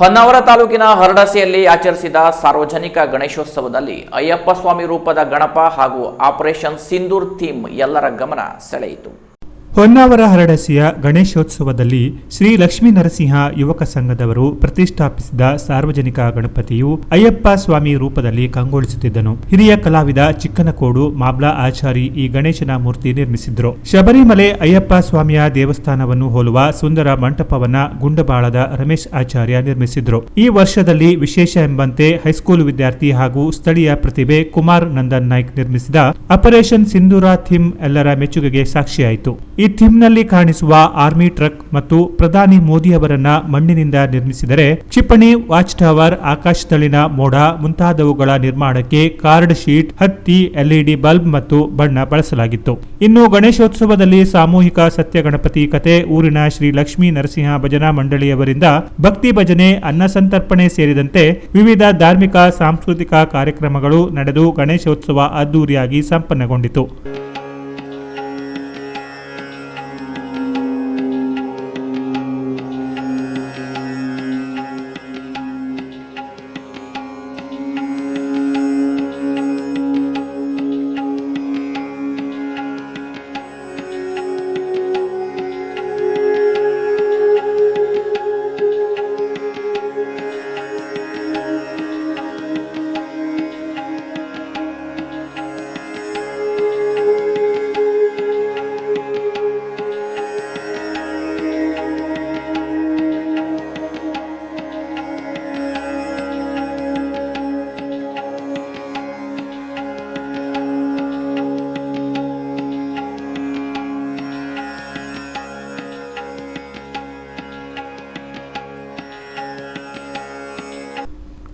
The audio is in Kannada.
ಹೊನ್ನಾವರ ತಾಲೂಕಿನ ಹರಡಸೆಯಲ್ಲಿ ಆಚರಿಸಿದ ಸಾರ್ವಜನಿಕ ಗಣೇಶೋತ್ಸವದಲ್ಲಿ ಅಯ್ಯಪ್ಪ ಸ್ವಾಮಿ ರೂಪದ ಗಣಪ ಹಾಗೂ ಆಪರೇಷನ್ ಸಿಂಧೂರ್ ಥೀಮ್ ಎಲ್ಲರ ಗಮನ ಸೆಳೆಯಿತು. ಹೊನ್ನಾವರ ಹರಡಸಿಯ ಗಣೇಶೋತ್ಸವದಲ್ಲಿ ಶ್ರೀ ಲಕ್ಷ್ಮೀ ನರಸಿಂಹ ಯುವಕ ಸಂಘದವರು ಪ್ರತಿಷ್ಠಾಪಿಸಿದ ಸಾರ್ವಜನಿಕ ಗಣಪತಿಯು ಅಯ್ಯಪ್ಪ ಸ್ವಾಮಿ ರೂಪದಲ್ಲಿ ಕಂಗೊಳಿಸುತ್ತಿದ್ದನು. ಹಿರಿಯ ಕಲಾವಿದ ಚಿಕ್ಕನಕೋಡು ಮಾಬ್ಲಾ ಆಚಾರಿ ಈ ಗಣೇಶನ ಮೂರ್ತಿ ನಿರ್ಮಿಸಿದ್ರು. ಶಬರಿಮಲೆ ಅಯ್ಯಪ್ಪ ಸ್ವಾಮಿಯ ದೇವಸ್ಥಾನವನ್ನು ಹೋಲುವ ಸುಂದರ ಮಂಟಪವನ್ನ ಗುಂಡಬಾಳದ ರಮೇಶ್ ಆಚಾರ್ಯ ನಿರ್ಮಿಸಿದ್ರು. ಈ ವರ್ಷದಲ್ಲಿ ವಿಶೇಷ ಎಂಬಂತೆ ಹೈಸ್ಕೂಲ್ ವಿದ್ಯಾರ್ಥಿ ಹಾಗೂ ಸ್ಥಳೀಯ ಪ್ರತಿಭೆ ಕುಮಾರ್ ನಂದನ್ ನಾಯ್ಕ್ ನಿರ್ಮಿಸಿದ ಆಪರೇಷನ್ ಸಿಂಧೂರ ಥೀಮ್ ಎಲ್ಲರ ಮೆಚ್ಚುಗೆಗೆ ಸಾಕ್ಷಿಯಾಯಿತು. ಈ ಥೀಮ್ನಲ್ಲಿ ಕಾಣಿಸುವ ಆರ್ಮಿ ಟ್ರಕ್ ಮತ್ತು ಪ್ರಧಾನಿ ಮೋದಿ ಅವರನ್ನ ಮಣ್ಣಿನಿಂದ ನಿರ್ಮಿಸಿದರೆ ಕ್ಷಿಪಣಿ, ವಾಚ್ ಟವರ್, ಆಕಾಶದಲ್ಲಿನ ಮೋಡ ಮುಂತಾದವುಗಳ ನಿರ್ಮಾಣಕ್ಕೆ ಕಾರ್ಡ್ ಶೀಟ್, ಹತ್ತಿ, ಎಲ್ಇಡಿ ಬಲ್ಬ್ ಮತ್ತು ಬಣ್ಣ ಬಳಸಲಾಗಿತ್ತು. ಇನ್ನು ಗಣೇಶೋತ್ಸವದಲ್ಲಿ ಸಾಮೂಹಿಕ ಸತ್ಯ ಗಣಪತಿ ಕತೆ ಊರಿನ ಶ್ರೀ ಲಕ್ಷ್ಮೀ ನರಸಿಂಹ ಭಜನಾ ಮಂಡಳಿಯವರಿಂದ ಭಕ್ತಿ ಭಜನೆ ಅನ್ನಸಂತರ್ಪಣೆ ಸೇರಿದಂತೆ ವಿವಿಧ ಧಾರ್ಮಿಕ, ಸಾಂಸ್ಕೃತಿಕ ಕಾರ್ಯಕ್ರಮಗಳು ನಡೆದು ಗಣೇಶೋತ್ಸವ ಅದ್ದೂರಿಯಾಗಿ ಸಂಪನ್ನಗೊಂಡಿತು.